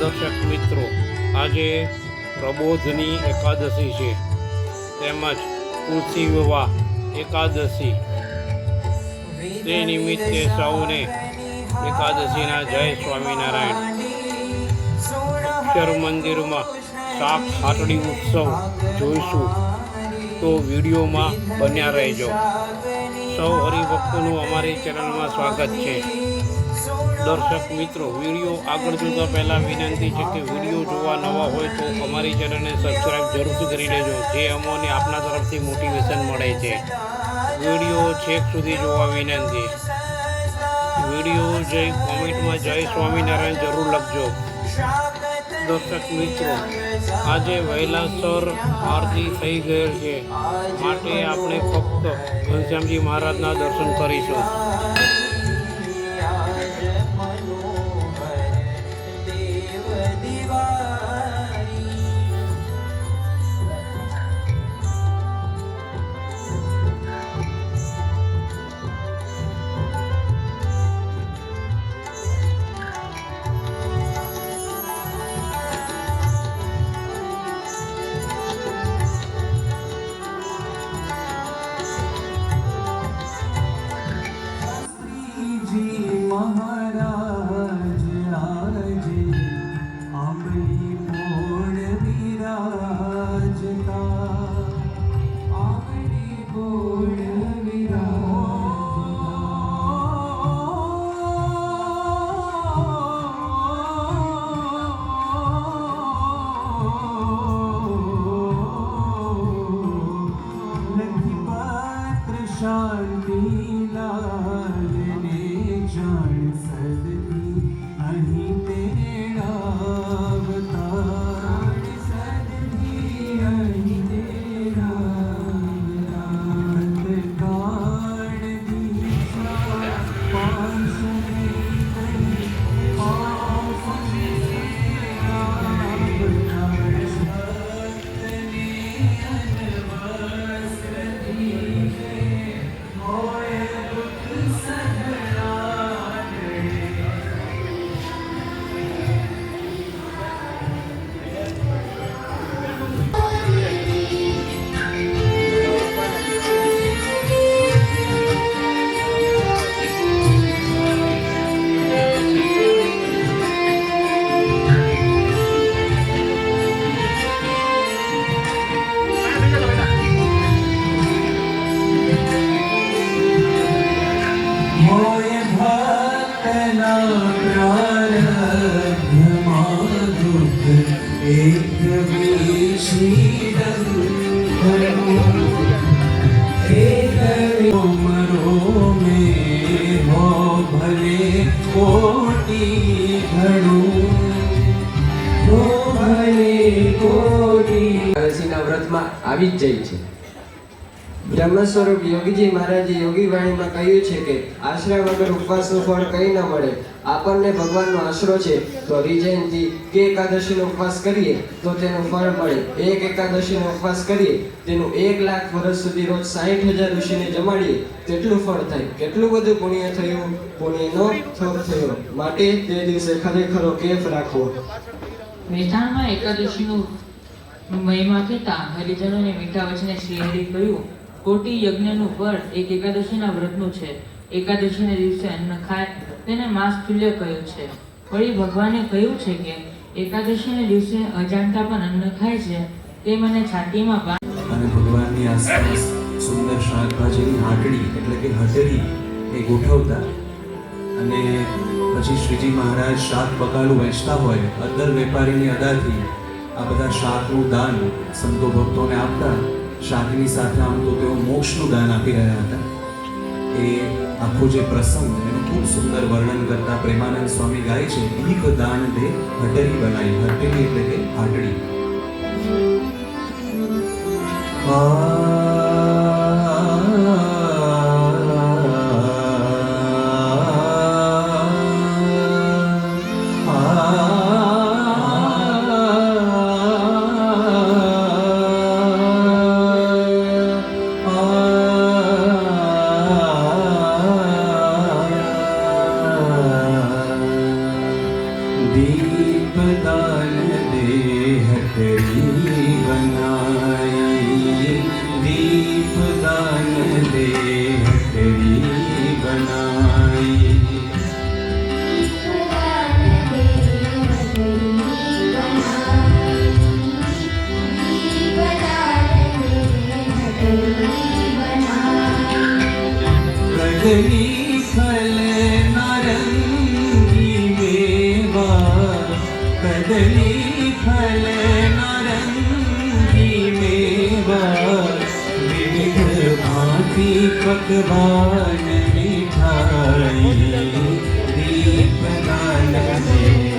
દર્શક મિત્રો, આજે પ્રબોધની એકાદશી છે. તેમજ તુલસી વિવાહ એકાદશી. તે નિમિત્તે સૌને એકાદશીના જય સ્વામિનારાયણ. અક્ષર મંદિરમાં શાક ખાટડી ઉત્સવ જોઈશું તો વિડીયોમાં બન્યા રહેજો. સૌ હરિભક્તોનું અમારી ચેનલમાં સ્વાગત છે. દર્શક મિત્રો, વીડિયો આગળ જોતા પહેલાં વિનંતી છે કે વીડિયો જોવા નવા હોય તો અમારી ચેનલને સબસ્ક્રાઈબ જરૂરથી કરી લેજો, જે અમોને આપના તરફથી મોટિવેશન મળે છે. વીડિયો છેક સુધી જોવા વિનંતી. વીડિયો જય કોમેન્ટમાં જય સ્વામિનારાયણ જરૂર લખજો. દર્શક મિત્રો, આજે વહેલાસર આરતી થઈ ગયેલ છે. માટે આપણે ફક્ત ઘનશ્યામજી મહારાજના દર્શન કરીશું. uh. વ્રતમાં આવી જ જાય છે બ્રહ્મ યોગીજી મહારાજે યોગી વાણીમાં કહ્યું છે કે, આશ્રય વગર ઉપવાસનું ફળ કંઈ ન મળે. આપણને ભગવાનનો આશરો છે. તો રીજયંતી કે એકાદશીનો ઉપવાસ કરીએ, તો તેનું ફળ મળે. એક એકાદશીનો ઉપવાસ કરીએ, તેનું એક લાખ વર્ષ સુધી રોજ સાહીઠ હજાર ઋષિને જમાડીએ, તેટલું ફળ થાય. કેટલું બધું પુણ્ય થયું? પુણ્યનો થોપ થયો. માટે તે દિવસે ખરેખરો કેફ રાખવો. મેથાણમાં એકાદશીનું મહિમા કહેતા હરિજનોને મીઠા વચને શ્રીહરિ કહ્યું કોટી યજ્ઞનું ફળ એક એકાદશીના વ્રતનું છે. એકાદશીના દિવસે અન્ન ખાય તેને માસ તુલ્ય કહ્યું છે. વળી ભગવાને કહ્યું છે કે, એકાદશીના દિવસે અજાણતા પણ અન્ન ખાય છે, તે મને છાતીમાં બા અને ભગવાનની આસપાસ સુંદર શાકભાજીની હાટડી એટલે કે હટરી એ ગોઠવતા અને પછી શ્રીજી મહારાજ શાક બકાલું વેચતા હોય, અદર વેપારીની અદાથી આ બધા શાકનું દાન સંતો ભક્તોને આપતા શાકની સાથે આમ તો તેઓ મોક્ષનું દાન આપી રહ્યા હતા. એ આખો જે પ્રસંગ એનું ખૂબ સુંદર વર્ણન કરતા પ્રેમાનંદ સ્વામી ગાય છે, ભીખ દાન દે હટરી બનાવી હટરી એટલે કે હાટડી. મોરની ફલે નારંગી મેવા કદલી ફલે નારંગી મેવા વિવિધ ભાતિ પકવાન મીઠાઈ દીપદાન મેવા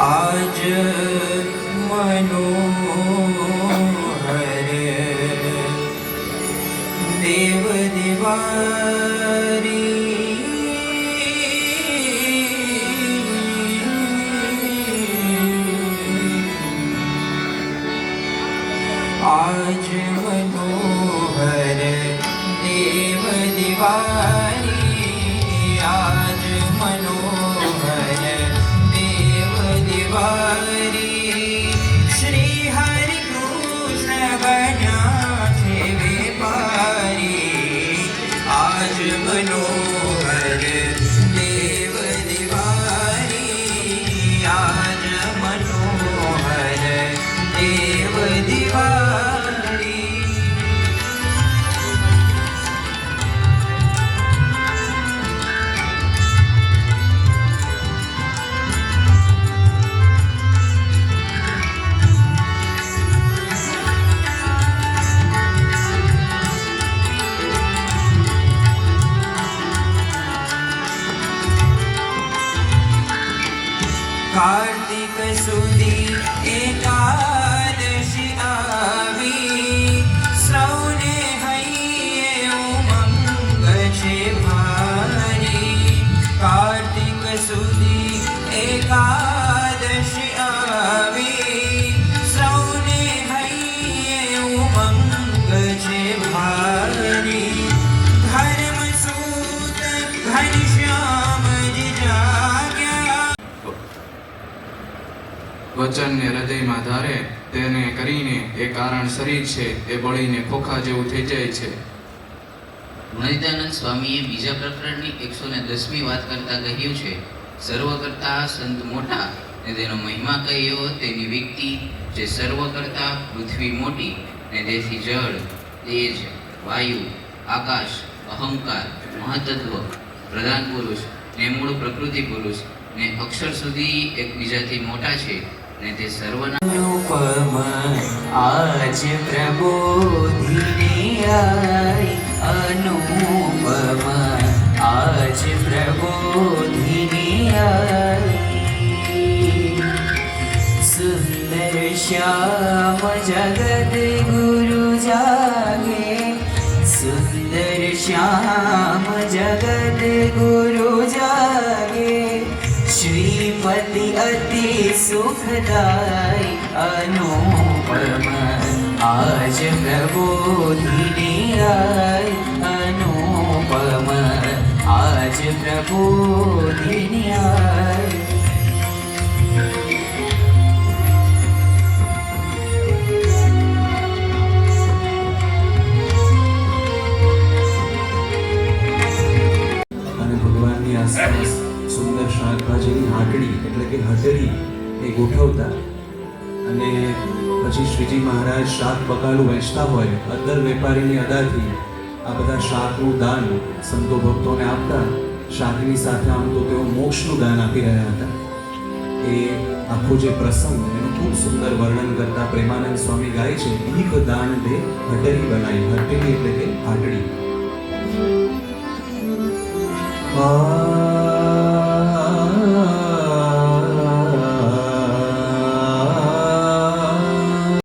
आज मनोहर देव दिवारी आज मनोहर देव दिवारी आज मनोहर દિવારી શ્રી હરિ કૃષ્ણ બન્યા છે વેપારી. આજ મનોહર વચનને હૃદયમાં ધારે, તેને કરીને એ કારણ શરીર છે, એ બળીને ખોખા જેવું થઈ જાય છે. ગુણિતાનંદ સ્વામીએ બીજા પ્રકરણની એકસો ને દસમી વાત કરતા કહ્યું છે, સર્વ કરતા સંત મોટા, ને તેનો મહિમા કહ્યો, તેની વ્યક્તિ જે સર્વ કરતા પૃથ્વી મોટી, ને તેથી જળ, તેજ, વાયુ, આકાશ, અહંકાર, મહતત્વ, પ્રધાન પુરુષ, ને મૂળ પ્રકૃતિ પુરુષ, ને અક્ષર સુધી એકબીજાથી મોટા છે અને તે સર્વના આજ પ્રબોધિની અનુપમ આજ પ્રબોધિની સુંદર શ્યામ જગત ગુરુ જાગે, સુંદર શ્યામ જગત ગુરુ સુખદાય અનુપમ આજ પ્રબોધિને આય અનુપમ આજ પ્રબોધિને આય એ ગોઠવતા. અને પછી શ્રીજી મહારાજ શાક બકાલું વેચતા હોય, અદર વેપારીની અદાથી આ બધા શાકનું દાન સંતો ભક્તોને આપતા, શાકની સાથે આમ તો તેઓ મોક્ષનું દાન આપી રહ્યા હતા. એ આખો જે પ્રસંગ, એનું ખૂબ સુંદર વર્ણન કરતા પ્રેમાનંદ સ્વામી ગાય છે દીપ દાન દે હટરી બનાવી હટરી એટલે કે હાટડી.